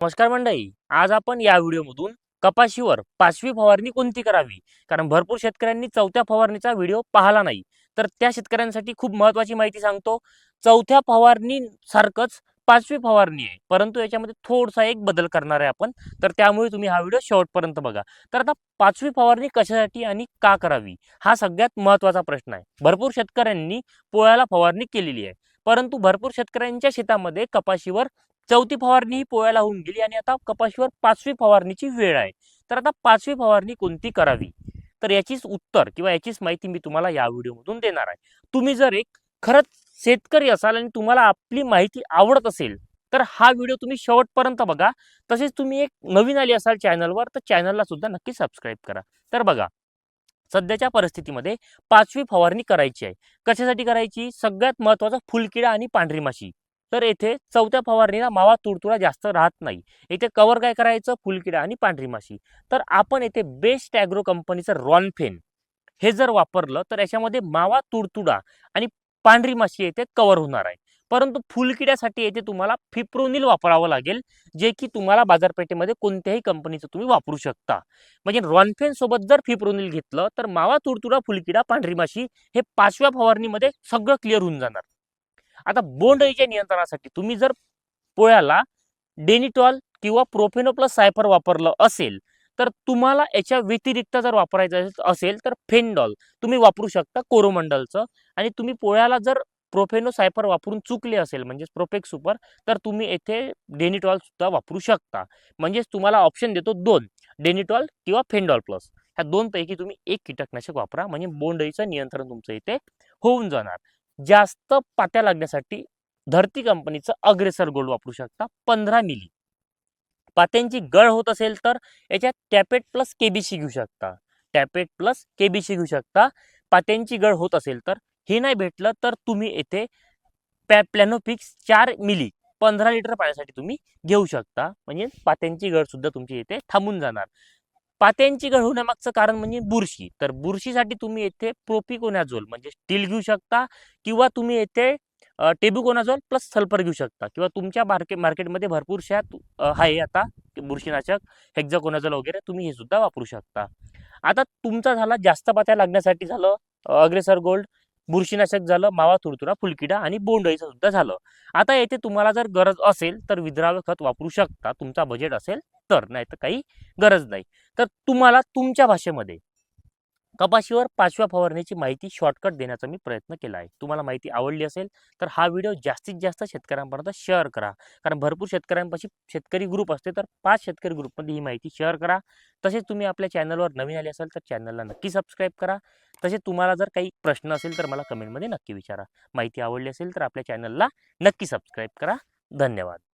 नमस्कार मंडळी आज आपण या व्हिडिओमधून कपाशीवर पाचवी फवारणी कोणती करावी? कारण भरपूर शेतकऱ्यांनी चौथ्या फवारणीचा व्हिडिओ पाहिला नाही. तर त्या शेतकऱ्यांसाठी खूप महत्वाची माहिती सांगतो. चौथ्या फवारणी सारखंच पाचवी फवारणी आहे. परंतु याच्यामध्ये थोडसा एक बदल करणार आहे आपण. तर त्यामुळे तुम्ही हा व्हिडिओ शेवटपर्यंत बघा. तर आता पाचवी फवारणी कशासाठी आणि का करावी? हा सगळ्यात महत्त्वाचा प्रश्न आहे. भरपूर शेतकऱ्यांनी पोळ्याला फवारणी केलेली आहे. परंतु भरपूर शेतकऱ्यांच्या शेतामध्ये कपाशीवर चौथी फवारणी ही पोळ्याला होऊन गेली आणि आता कपाशीवर पाचवी फवारणीची वेळ आहे. तर आता पाचवी फवारणी कोणती करावी? तर याचीच उत्तर किंवा याचीच माहिती मी तुम्हाला या व्हिडिओमधून देणार आहे. तुम्ही जर एक खरंच शेतकरी असाल आणि तुम्हाला आपली माहिती आवडत असेल तर हा व्हिडिओ तुम्ही शेवटपर्यंत बघा. तसेच तुम्ही एक नवीन आली असाल चॅनलवर तर चॅनलला सुद्धा नक्की सबस्क्राईब करा. तर बघा सध्याच्या परिस्थितीमध्ये पाचवी फवारणी करायची आहे. कशासाठी करायची? सगळ्यात महत्त्वाचा फुलकिडा आणि पांढरी माशी. तर येथे चौथ्या फवारणीला मावा तुडतुडा जास्त राहत नाही. येथे कवर काय करायचं? फुलकिडा आणि पांढरी माशी. तर आपण येथे बेस्ट ॲग्रो कंपनीचं रॉनफेन हे जर वापरलं तर याच्यामध्ये मावा तुडतुडा आणि पांढरी माशी येथे कवर होणार आहे. परंतु फुलकिड्यासाठी येथे तुम्हाला फिप्रोनिल वापरावं लागेल जे की तुम्हाला बाजारपेठेमध्ये कोणत्याही कंपनीचं तुम्ही वापरू शकता. म्हणजे रॉनफेन सोबत जर फिप्रोनिल घेतलं तर मावा तुडतुडा फुलकिडा पांढरी माशी हे पाचव्या फवारणीमध्ये सगळं क्लिअर होऊन जाणार. आता बोंडअळीच्या नियंत्रणासाठी तुम्ही जर पोळ्याला डेनिटॉल किंवा प्रोफेनो प्लस सायफर वापरलं असेल तर तुम्हाला याच्या व्यतिरिक्त जर वापरायचं असेल तर फेनडॉल तुम्ही वापरू शकता कोरोमंडलचं. आणि तुम्ही पोळ्याला जर प्रोफेनो सायफर वापरून चुकले असेल म्हणजेच प्रोपेक सुपर तर तुम्ही येथे डेनिटॉल सुद्धा वापरू शकता. म्हणजेच तुम्हाला ऑप्शन देतो दोन डेनिटॉल किंवा फेनडॉल प्लस. ह्या दोनपैकी तुम्ही एक कीटकनाशक वापरा म्हणजे बोंडळीचं नियंत्रण तुमचं इथे होऊन जाणार. जास्त पात्या लागण्यासाठी धरती कंपनीचं अग्रेसर गोल्ड वापरू शकता पंधरा मिली. पात्यांची गळ होत असेल तर याच्यात टॅपेट प्लस केबीसी घेऊ शकता. टॅपेट प्लस केबीसी घेऊ शकता. पात्यांची गळ होत असेल तर हे नाही भेटलं तर तुम्ही येथे पॅ प्लॅनोफिक्स चार मिली पंधरा लिटर पाण्यासाठी तुम्ही घेऊ शकता. म्हणजे पात्यांची गळ सुद्धा तुमची येथे थांबून जाणार. पात्यांची गळ होण्यामागचं कारण म्हणजे बुरशी. तर बुरशीसाठी तुम्ही येथे प्रोपिकोनॅझोल म्हणजे स्टील घेऊ शकता किंवा तुम्ही येथे टेबुकोनाझोल प्लस सल्फर घेऊ शकता किंवा तुमच्या मार्केट मार्केटमध्ये भरपूरशा आहे आता बुरशीनाशक हेक्झाकोनाझोल वगैरे तुम्ही हे सुद्धा वापरू शकता. आता तुमचा झाला जास्त पात्या लागण्यासाठी झालं अग्रेसर गोल्ड बुरशीनाशक झालं मावा तुडतुडा फुलकिडा आणि बोंडळीचं सुद्धा झालं. आता येथे तुम्हाला जर गरज असेल तर विद्राव्य खत वापरू शकता. तुमचा बजेट असेल तर नाही तर काही गरज नाही. तर तुम्हाला तुमच्या भाषेमध्ये कपाशीवर पाचव्या फवारणीची माहिती शॉर्टकट देण्याचा मी प्रयत्न केला आहे. तुम्हाला माहिती आवडली असेल तर हा व्हिडिओ जास्तीत जास्त शेतकऱ्यांपर्यंत शेअर करा. कारण भरपूर शेतकऱ्यांपाशी शेतकरी ग्रुप असते तर पाच शेतकरी ग्रुपमध्ये ही माहिती शेअर करा. तसेच तुम्ही आपल्या चॅनलवर नवीन आले असाल तर चॅनलला नक्की सबस्क्राईब करा. तसेच तुम्हाला जर काही प्रश्न असेल तर मला कमेंटमध्ये नक्की विचारा. माहिती आवडली असेल तर आपल्या चॅनलला नक्की सबस्क्राईब करा. धन्यवाद.